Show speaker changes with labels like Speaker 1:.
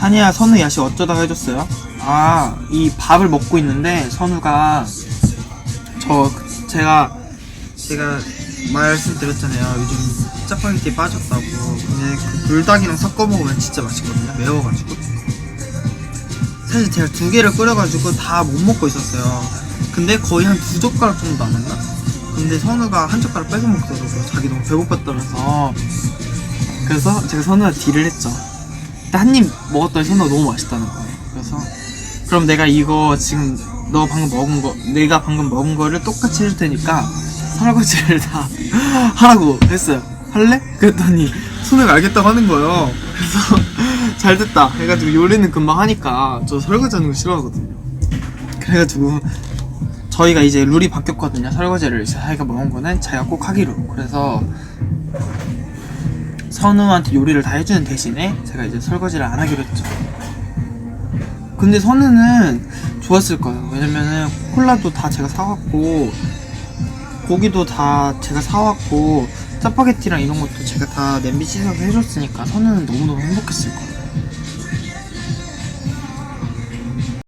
Speaker 1: 찬이야 선우 야식 어쩌다가 해줬어요? 아 이 밥을 먹고 있는데 선우가 저 그- 제가 제가 말씀드렸잖아요. 요즘 짜파게티에 빠졌다고. 근데 그 불닭이랑 섞어 먹으면 진짜 맛있거든요. 매워가지고. 사실 제가 두 개를 끓여가지고 다 못 먹고 있었어요. 근데 거의 한 두 젓가락 정도 남았나? 근데 선우가 한 젓가락 뺏어 먹더라고요. 자기 너무 배고팠다면서. 그래서 제가 선우한테 딜을 했죠 한 입 먹었더니 선우가 너무 맛있다는 거예요. 그래서 그럼 내가 이거 지금 너 방금 먹은 거 내가 방금 먹은 거를 똑같이 해줄 테니까 설거지를 다 하라고 했어요. 할래? 그랬더니 선우가 알겠다고 하는 거예요. 그래서 잘 됐다. 해가지고 요리는 금방 하니까 저 설거지 하는 거 싫어하거든요. 그래가지고 저희가 이제 룰이 바뀌었거든요. 설거지를. 자기가 먹은 거는 자기가 꼭 하기로. 그래서 선우한테 요리를 다 해주는 대신에 제가 이제 설거지를 안 하기로 했죠. 근데 선우는 좋았을 거예요. 왜냐면은 콜라도 다 제가 사왔고 고기도 다 제가 사왔고 짜파게티랑 이런 것도 제가 다 냄비 씻어서 해줬으니까 선우는 너무너무 행복했을 거예요.